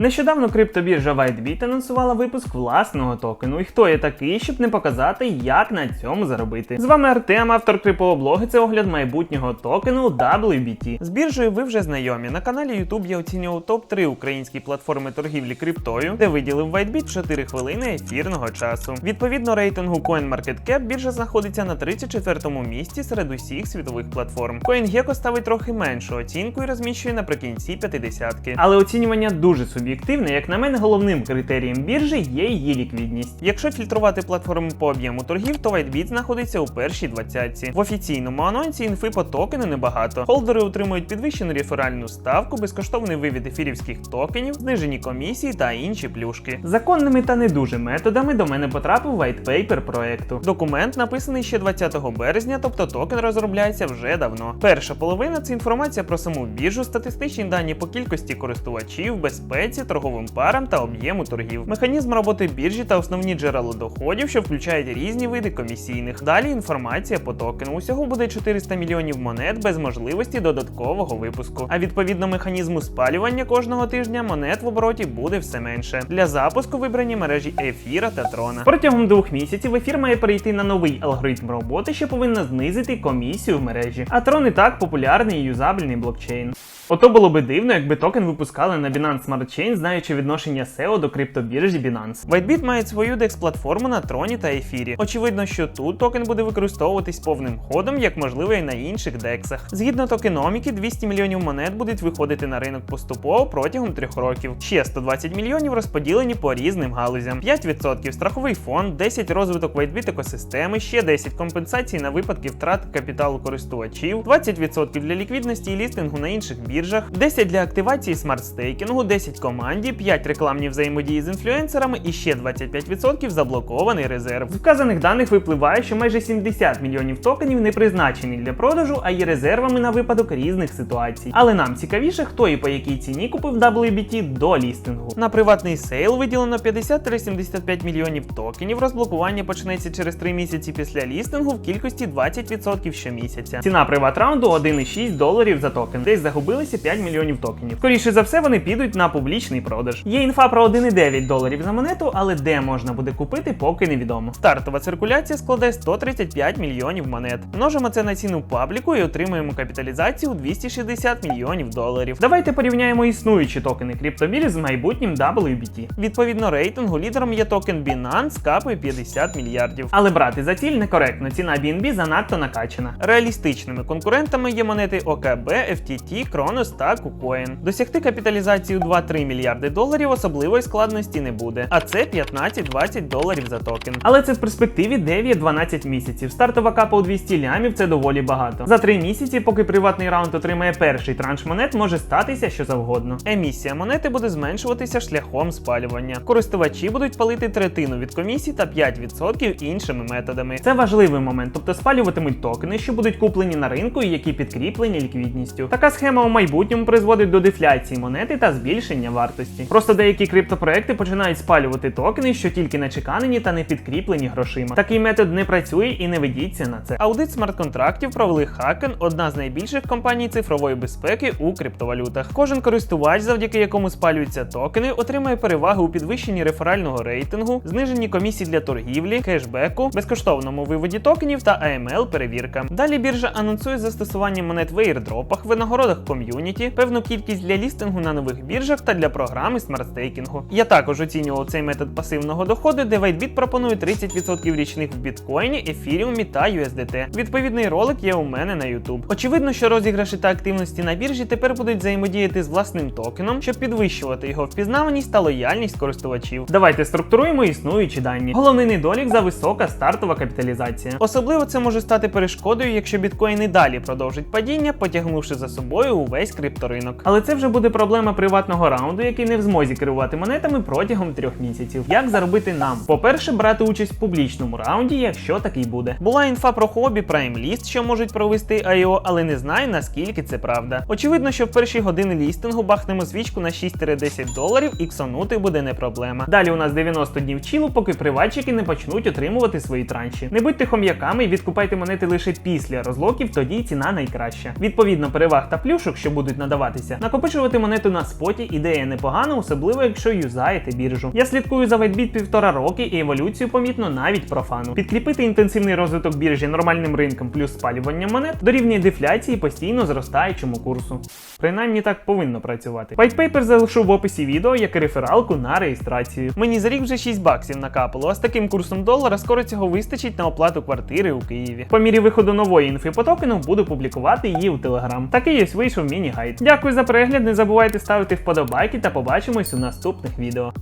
Нещодавно криптобіржа WhiteBit анонсувала випуск власного токену. І хто я такий, щоб не показати, як на цьому заробити. З вами Артем, автор криповоблоги. Це огляд майбутнього токену WBT. З біржею ви вже знайомі. На каналі YouTube я оцінював топ-3 українські платформи торгівлі криптою, де виділив WhiteBit 4 хвилини ефірного часу. Відповідно рейтингу CoinMarketCap біржа знаходиться на 34-му місці серед усіх світових платформ. CoinGecko ставить трохи меншу оцінку і розміщує наприкінці 50-ки. Але оцінювання дуже суб'єктивне. Як на мене, головним критерієм біржі є її ліквідність. Якщо фільтрувати платформи по об'єму торгів, то WhiteBit знаходиться у першій двадцятці. В офіційному анонсі інфи по токену небагато. Холдери отримують підвищену реферальну ставку, безкоштовний вивід ефірівських токенів, знижені комісії та інші плюшки. Законними та не дуже методами до мене потрапив white проекту. Документ написаний ще 20 березня, тобто токен розробляється вже давно. Перша половина це інформація про саму біржу, статистичні дані по кількості користувачів, безпеці, торговим парам та об'єму торгів, механізм роботи біржі та основні джерела доходів, що включають різні види комісійних. Далі інформація по токену. Усього буде 400 мільйонів монет без можливості додаткового випуску. А відповідно механізму спалювання кожного тижня монет в обороті буде все менше. Для запуску вибрані мережі ефіра та трона. Протягом двох місяців ефір має перейти на новий алгоритм роботи, що повинна знизити комісію в мережі. А трон і так популярний і юзабельний блокчейн. Ото було би дивно, якби токен випускали на Binance Smart Chain, знаючи відношення SEO до криптобіржі Binance. WhiteBit має свою DEX-платформу на троні та ефірі. Очевидно, що тут токен буде використовуватись повним ходом, як можливо і на інших дексах. Згідно токеноміки, 200 мільйонів монет будуть виходити на ринок поступово протягом трьох років. Ще 120 мільйонів розподілені по різним галузям: 5% страховий фонд, 10 розвиток WhiteBit екосистеми, ще 10 компенсацій на випадки втрат капіталу користувачів, 20% для ліквідності і лістингу на інших біржах, 10 для активації смарт-стейкінгу, 10 команді, 5 рекламні взаємодії з інфлюенсерами і ще 25% заблокований резерв. З вказаних даних випливає, що майже 70 мільйонів токенів не призначені для продажу, а є резервами на випадок різних ситуацій. Але нам цікавіше, хто і по якій ціні купив WBT до лістингу. На приватний сейл виділено 50-75 мільйонів токенів. Розблокування почнеться через 3 місяці після лістингу в кількості 20% щомісяця. Ціна приват раунду 1,6 доларів за токен. Десь загубилися 5 мільйонів токенів. Скоріше за все, вони підуть на публічний продаж. Є інфа про 1,9 доларів за монету, але де можна буде купити, поки невідомо. Стартова циркуляція складе 135 мільйонів монет. Множимо це на ціну пабліку і отримуємо капіталізацію у 260 мільйонів доларів. Давайте порівняємо існуючі токени криптобірі з майбутнім WBT. Відповідно рейтингу лідером є токен Binance з капою 50 мільярдів. Але брати за ціль некоректно. Ціна BNB занадто накачана. Реалістичними конкурентами є монети ОКБ, FTT, Kronos та KuCoin. Досягти капіталізації у 2-3 мільярди доларів особливої складності не буде. А це 15-20 доларів за токен. Але це в перспективі 9-12 місяців. Стартова капа у 200 лямів це доволі багато. За 3 місяці, поки приватний раунд отримає перший транш монет, може статися що завгодно. Емісія монети буде зменшуватися шляхом спалювання. Користувачі будуть палити третину від комісії та 5% іншими методами. Це важливий момент, тобто спалюватимуть токени, що будуть куплені на ринку і які підкріплені ліквідністю. Така схема у майбутньому призводить до дефляції монети та збільшення вартості. Просто деякі криптопроекти починають спалювати токени, що тільки начеканені та не підкріплені грошима. Такий метод не працює і не ведіться на це. Аудит смарт-контрактів провели Haken, одна з найбільших компаній цифрової безпеки у криптовалютах. Кожен користувач, завдяки якому спалюються токени, отримає переваги у підвищенні реферального рейтингу, зниженні комісій для торгівлі, кешбеку, безкоштовному виводі токенів та AML перевірка. Далі біржа анонсує застосування монет в airdropах, винагородах ком'юніті, певну кількість для лістингу на нових біржах та для програми смарт-стейкінгу. Я також оцінював цей метод пасивного доходу, де WhiteBit пропонує 30% річних в біткоїні, ефіріумі та USDT. Відповідний ролик є у мене на YouTube. Очевидно, що розіграші та активності на біржі тепер будуть взаємодіяти з власним токеном, щоб підвищувати його впізнаваність та лояльність користувачів. Давайте структуруємо існуючі дані. Головний недолік за висока стартова капіталізація. Особливо це може стати перешкодою, якщо біткоін і далі продовжить падіння, потягнувши за собою увесь крипторинок. Але це вже буде проблема приватного раунду, який не в змозі керувати монетами протягом трьох місяців. Як заробити нам? По-перше, брати участь в публічному раунді, якщо такий буде. Була інфа про хобі Prime List, що можуть провести IO, але не знаю наскільки це правда. Очевидно, що в перші години лістингу бахнемо свічку на 6-10 доларів і ксонути буде не проблема. Далі у нас 90 днів чілу, поки приватчики не почнуть отримувати свої транші. Не будьте хом'яками і відкупайте монети лише після розлоків, тоді ціна найкраща. Відповідно, переваг та плюшок, що будуть надаватися, накопичувати монету на споті ідея непогано, особливо якщо юзаєте біржу. Я слідкую за WhiteBit півтора роки і еволюцію помітно навіть профану. Підкріпити інтенсивний розвиток біржі нормальним ринком плюс спалюванням монет дорівнює дефляції постійно зростаючому курсу. Принаймні так повинно працювати. White залишу в описі відео як і рефералку на реєстрацію. Мені за рік вже 6 баксів накапало, а з таким курсом долара скоро цього вистачить на оплату квартири у Києві. По мірі виходу нової інфи по токену буду публікувати її у Телеграм. Такий ось вийшов міні-гайд. Дякую за перегляд, не забувайте ставити вподобайки та побачимось у наступних відео.